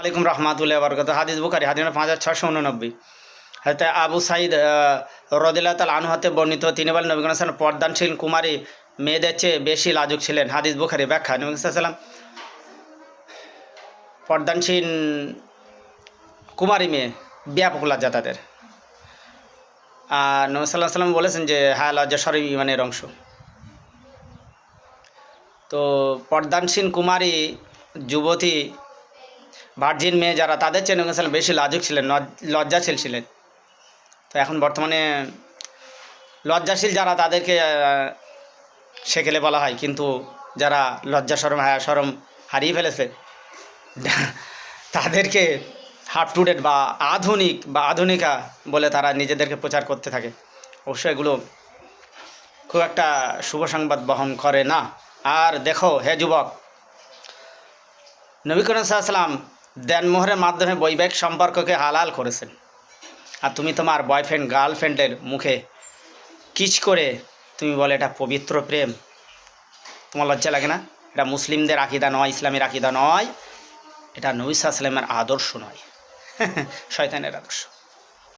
আলাইকুম রহমাতুল্লাহ বরকত হাদিস বুখারি, হাদিস পাঁচ হাজার ছশো উননব্বই। হাতে আবু সাইদ রদিল্লা তাল আনহাতে বর্ণিত, তিনি বলেন, নবী সাল্লাম পর্দানশীল কুমারী মেয়েদের চেয়ে বেশি লাজুক ছিলেন। হাদিস বুখারি ব্যাখ্যা, নবী সাল্লাম পর্দানশীল কুমারী মেয়ে, ব্যাপক লজ্জা তাদের আর নবী সাল্লাহ সাল্লাম বলেছেন যে হ্যাঁ লজ্জা সরই ইমানের অংশ। তো পর্দানসীন কুমারী যুবতী ভার্জিন মেয়ে যারা, তাদের চেয়ে সাল্লাম বেশি লাজুক ছিলেন, লজ- লজ্জাশীল ছিলেন। তো এখন বর্তমানে লজ্জাশীল যারা, তাদেরকে সেকেলে বলা হয়। কিন্তু যারা লজ্জা সরম হায়া সরম হারিয়ে ফেলেছে, তাদেরকে হাফ টু ডেট বা আধুনিক বা আধুনিকা বলে তারা নিজেদেরকে প্রচার করতে থাকে। অবশ্য এগুলো খুব একটা শুভ সংবাদ বহন করে না। আর দেখো, হে যুবক, নবী করিম সাল্লাম দেনমোহরের মাধ্যমে বৈবাহিক সম্পর্ককে হালাল করেছেন। আর তুমি তোমার বয়ফ্রেন্ড গার্লফ্রেন্ডের মুখে কিচ করে তুমি বলে এটা পবিত্র প্রেম। তোমার লজ্জা লাগে না? এটা মুসলিমদের আকিদা নয়, ইসলামের আকিদা নয়। এটা নবিসা আসলামের আদর্শ নয়। শয়তানের আদর্শ।